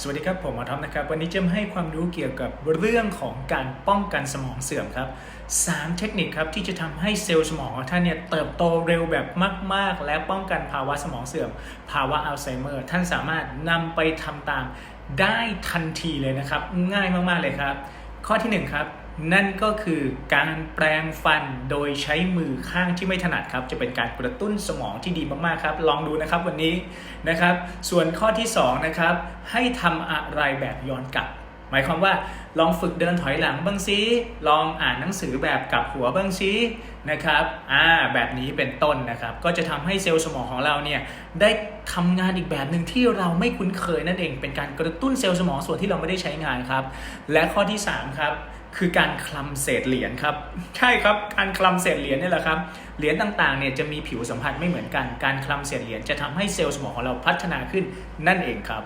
สวัสดีครับ ผมหมอท็อปนะครับ วันนี้จะมาให้ความรู้เกี่ยวกับเรื่องของการป้องกันสมองเสื่อมครับ 3 เทคนิคครับที่จะทำให้เซลล์สมองของท่านเนี่ยเติบโตเร็วแบบมาก ๆ และป้องกันภาวะสมองเสื่อม ภาวะอัลไซเมอร์ ท่านสามารถนำไปทำตามได้ทันทีเลยนะครับ ง่ายมาก ๆ เลยครับ ข้อที่ 1 ครับ นั่นก็คือการแปรงฟันโดยใช้มือข้างที่ไม่ถนัดครับ จะเป็นการกระตุ้นสมองที่ดีมากๆครับ ลองดูนะครับวันนี้นะครับ ส่วนข้อที่2นะครับให้ทำอะไรแบบย้อนกลับ หมายความว่าลองฝึกเดินถอยหลังบ้างซิลองอ่านหนังสือแบบกลับหัวบ้างซินะครับอ่าแบบนี้เป็นต้นนะครับ ก็จะทำให้เซลล์สมองของเราเนี่ยได้ทำงานอีกแบบหนึ่งที่เราไม่คุ้นเคยนั่นเอง เป็นการกระตุ้นเซลล์สมองส่วนที่เราไม่ได้ใช้งานครับ และข้อที่3ครับ คือการคลำเศษเหรียญครับ ใช่ครับการคลำเศษเหรียญนี่แหละครับเหรียญต่างๆเนี่ยจะมีผิวสัมผัสไม่เหมือนกันการคลำเศษเหรียญจะทำให้เซลล์สมองของเราพัฒนาขึ้นนั่นเองครับ